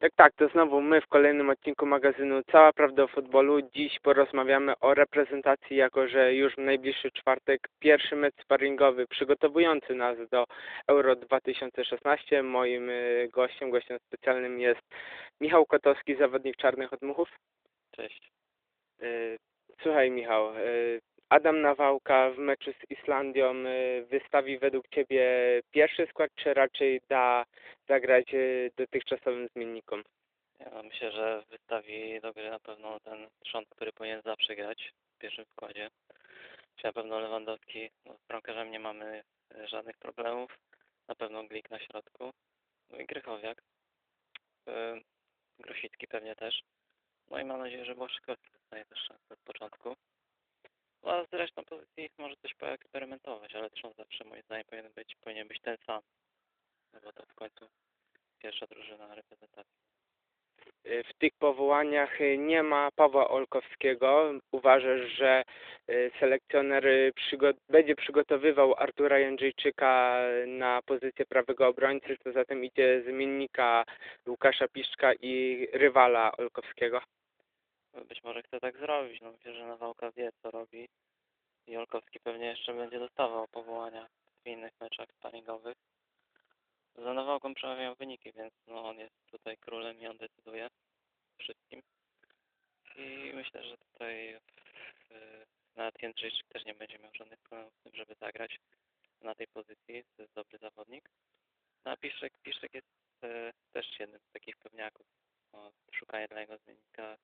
Tak, tak, to znowu my w kolejnym odcinku magazynu Cała Prawda o Futbolu. Dziś porozmawiamy o reprezentacji, jako że już w najbliższy czwartek pierwszy mecz sparringowy przygotowujący nas do Euro 2016. Moim y, gościem, gościem specjalnym jest Michał Kotowski, zawodnik Czarnych Odmuchów. Cześć. Y, Słuchaj Michał, y, Adam Nawałka w meczu z Islandią y, wystawi według Ciebie pierwszy skład, czy raczej da zagrać y, dotychczasowym zmiennikom? Ja myślę, że wystawi do gry na pewno ten trzon, który powinien zawsze grać w pierwszym składzie. Na pewno Lewandowski, no, z bramkarzem nie mamy e, żadnych problemów. Na pewno Glik na środku. No i Grychowiak. Grosicki pewnie też. No i mam nadzieję, że Błaszczykowski dostanie też szansę od początku. A z resztą pozycji może coś poeksperymentować, ale trzon zawsze moim zdaniem powinien być, powinien być ten sam. No bo to w końcu pierwsza drużyna reprezentacji. Y, w tych powołaniach y, nie ma Pawła Olkowskiego. Uważasz, że y, selekcjoner przygo- będzie przygotowywał Artura Jędrzejczyka na pozycję prawego obrońcy, co zatem idzie zmiennika Łukasza Piszczka i rywala Olkowskiego. Być może chce tak zrobić. No myślę, że Nawałka wie, co robi. I Olkowski pewnie jeszcze będzie dostawał powołania w innych meczach sparingowych. Za Nawałką przemawiają wyniki, więc no on jest tutaj królem i on decyduje wszystkim. I myślę, że tutaj e, nawet Jędrzejczyk też nie będzie miał żadnych problemów z tym, żeby zagrać na tej pozycji. To jest dobry zawodnik. No a Piszczek, Piszczek jest e, też jednym z takich pewniaków. No, szukanie dla niego zmiennika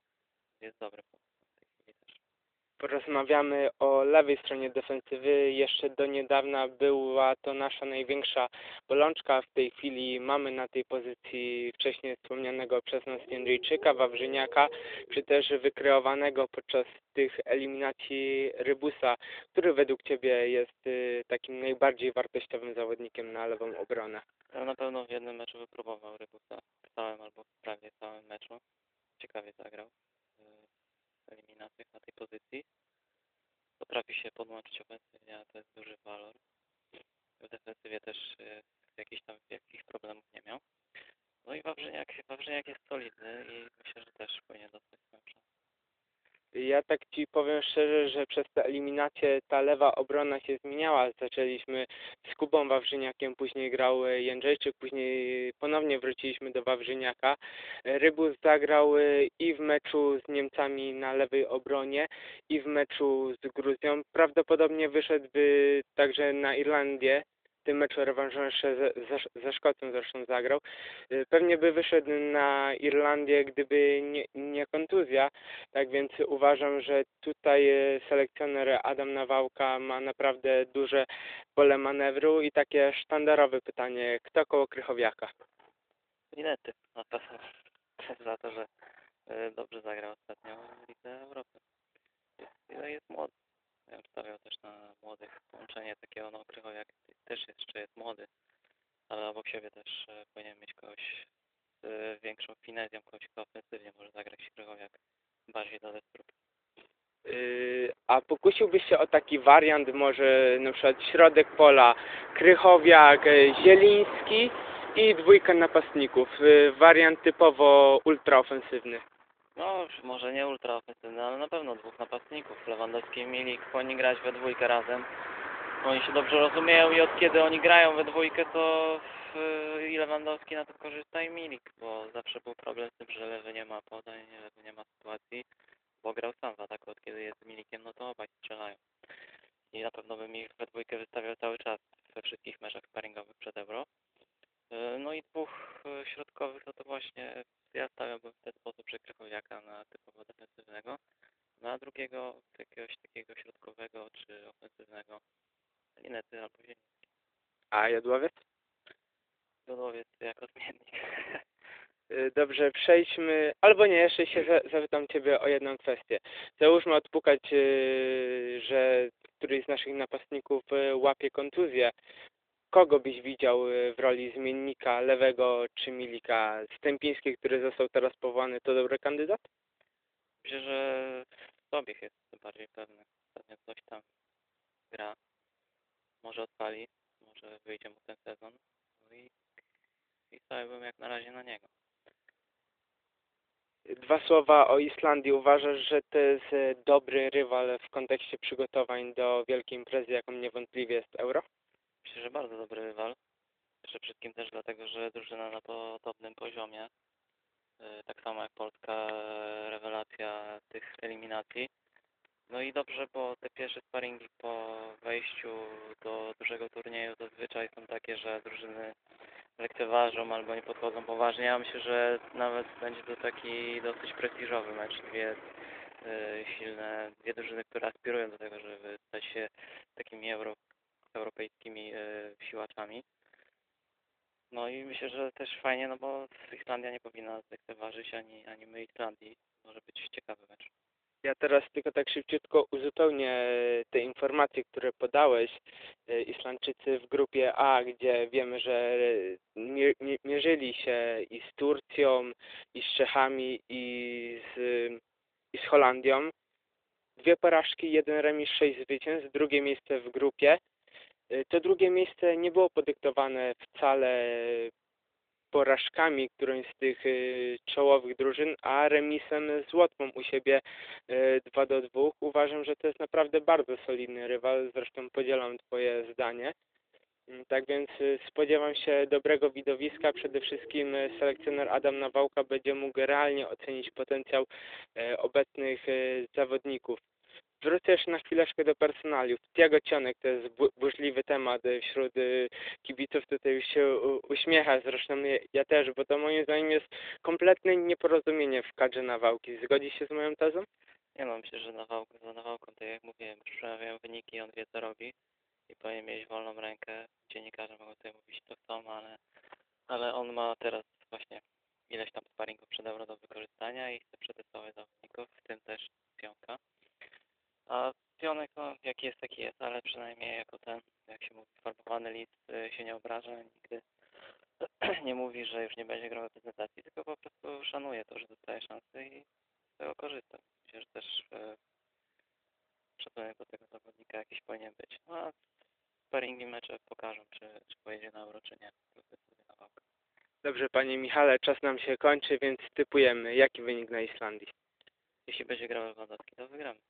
jest dobre w tej chwili też. Porozmawiamy o lewej stronie defensywy. Jeszcze do niedawna była to nasza największa bolączka. W tej chwili mamy na tej pozycji wcześniej wspomnianego przez nas Jędrzejczyka, Wawrzyniaka, czy też wykreowanego podczas tych eliminacji Rybusa, który według Ciebie jest y, takim najbardziej wartościowym zawodnikiem na lewą obronę. Ja na pewno w jednym meczu wypróbował Rybusa w całym albo prawie całym meczu. Ciekawie zagrał eliminacjach na tej pozycji. Potrafi się podłączyć ofensywnie, a to jest duży walor. W defensywie też e, jakichś tam wielkich problemów nie miał. No i Wawrzyniak, Wawrzyniak jest solidny i myślę, że też powinien dostać. Ja tak Ci powiem szczerze, że przez te eliminacje ta lewa obrona się zmieniała. Zaczęliśmy z Kubą Wawrzyniakiem, później grał Jędrzejczyk, później ponownie wróciliśmy do Wawrzyniaka. Rybus zagrał i w meczu z Niemcami na lewej obronie, i w meczu z Gruzją. Prawdopodobnie wyszedłby także na Irlandię. Tym meczu rewanżowym ze, ze, ze Szkocją zresztą zagrał. E, Pewnie by wyszedł na Irlandię, gdyby nie, nie kontuzja. Tak więc uważam, że tutaj e, selekcjoner Adam Nawałka ma naprawdę duże pole manewru i takie sztandarowe pytanie, kto koło Krychowiaka? Linety na pewno za to, że e, dobrze zagrał ostatnio w Lidze Europy. Jest, no jest młody. Ja bym stawiał też na młodych. Połączenie takiego no Krychowiak też jeszcze jest młody, ale obok siebie też e, powinien mieć kogoś z e, większą finezją, kogoś kto ofensywnie może zagrać Krychowiak bardziej do destrup. Yy, A pokusiłbyś się o taki wariant, może na przykład środek pola, Krychowiak, e, Zieliński i dwójka napastników. Yy, Wariant typowo ultraofensywny. No, może nie ultra ofensywny, ale na pewno dwóch napastników. Lewandowski i Milik powinni grać we dwójkę razem. Oni się dobrze rozumieją i od kiedy oni grają we dwójkę, to w, i Lewandowski na to korzysta i Milik, bo zawsze był problem z tym, że lewy nie ma podań, lewy nie ma sytuacji, bo grał sam w ataku. Od kiedy jest Milikiem, no to obaj strzelają. I na pewno bym ich we dwójkę wystawiał cały czas we wszystkich meczach sparingowych przed Euro. E, No i dwóch e, środkowych, no to właśnie ja stawiałbym w ten sposób, że Krychowiaka na typowo defensywnego, no a drugiego jakiegoś takiego środkowego czy ofensywnego Linety albo Zieliński. A Jadłowiec? Jodłowiec jako zmiennik. Y, Dobrze, przejdźmy, albo nie, jeszcze się za- zapytam Ciebie o jedną kwestię. Załóżmy odpukać, y, że któryś z naszych napastników y, łapie kontuzję. Kogo byś widział y, w roli zmiennika lewego czy Milika? Stępiński, który został teraz powołany, to dobry kandydat? Myślę, że Sobiech jest bardziej pewny. Ostatnio coś tam gra. Może odpali, może wyjdzie mu ten sezon. No i, i stawiałbym jak na razie na niego. dwa słowa o Islandii. Uważasz, że to jest e, dobry rywal w kontekście przygotowań do wielkiej imprezy, jaką niewątpliwie jest Euro? Myślę, że bardzo dobry rywal. Przede wszystkim też dlatego, że drużyna na podobnym poziomie. Y, Tak samo jak Polska, rewelacja tych eliminacji. No i dobrze, bo te pierwsze sparingi po wejściu do dużego turnieju zazwyczaj są takie, że drużyny lekceważą albo nie podchodzą poważnie. Ja myślę, że nawet będzie to taki dosyć prestiżowy mecz. Dwie y, silne, dwie drużyny, które aspirują do tego, żeby stać się takimi euro, europejskimi y, siłaczami. No i myślę, że też fajnie, no bo Islandia nie powinna lekceważyć ani, ani my Islandii. Może być ciekawy mecz. Ja teraz tylko tak szybciutko uzupełnię e, te informacje, które podałeś. E, Islandczycy w grupie A, gdzie wiemy, że e, mi- mi- mierzyli się i z Turcją, i z Czechami, i z, i z Holandią. Dwie porażki, jeden remis, sześć zwycięstw, drugie miejsce w grupie. E, To drugie miejsce nie było podyktowane wcale porażkami którąś z tych y, czołowych drużyn, a remisem z Łotwą u siebie y, 2 do 2. Uważam, że to jest naprawdę bardzo solidny rywal, zresztą podzielam Twoje zdanie. Mm, Tak więc y, spodziewam się dobrego widowiska. Przede wszystkim y, selekcjoner Adam Nawałka będzie mógł realnie ocenić potencjał y, obecnych y, zawodników. Wrócę jeszcze na chwileczkę do personaliów. Tiago Cionek to jest bu- burzliwy temat y, wśród y, kibiców. Tutaj już się uśmiecha, zresztą ja, ja też, bo to moim zdaniem jest kompletne nieporozumienie w kadrze Nawałki. Zgodzi się z moją tezą? Nie no, myślę, że nawałką, za nawałką, tak jak mówiłem, przemawiają wyniki, on wie co robi i powinien mieć wolną rękę. Dziennikarze mogą sobie mówić co chcą, ale, ale on ma teraz właśnie ileś tam sparingów przed euro do wykorzystania i chce przetestować zawodników, w tym też. A Pionek, no jaki jest, taki jest, ale przynajmniej jako ten, jak się mówi, farbowany list y, się nie obraża, nigdy nie mówi, że już nie będzie grał w reprezentacji, tylko po prostu szanuje to, że dostaje szansę i z tego korzysta. Myślę, że też e, szacunek do tego zawodnika jakiś powinien być. No a sparingi mecze pokażą, czy, czy pojedzie na euro, czy nie. Na. Dobrze, panie Michale, czas nam się kończy, więc typujemy. Jaki wynik na Islandii? Jeśli będzie grał Lewandowski, to wygramy.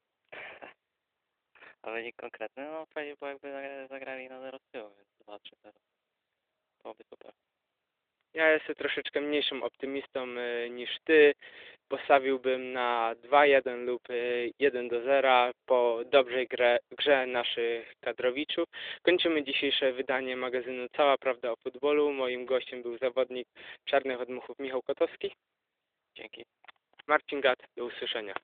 A wynik konkretny, no fajnie było jakby zagra- zagrali na 0 z tyłu, więc 2-3-0. Byłoby super. Ja jestem troszeczkę mniejszym optymistą y, niż ty. Postawiłbym na 2-1 lub y, 1 do 0 po dobrej grze, grze naszych kadrowiczów. Kończymy dzisiejsze wydanie magazynu Cała Prawda o Futbolu. Moim gościem był zawodnik Czarnych Odmuchów Michał Kotowski. Dzięki. Marcin Gat, do usłyszenia.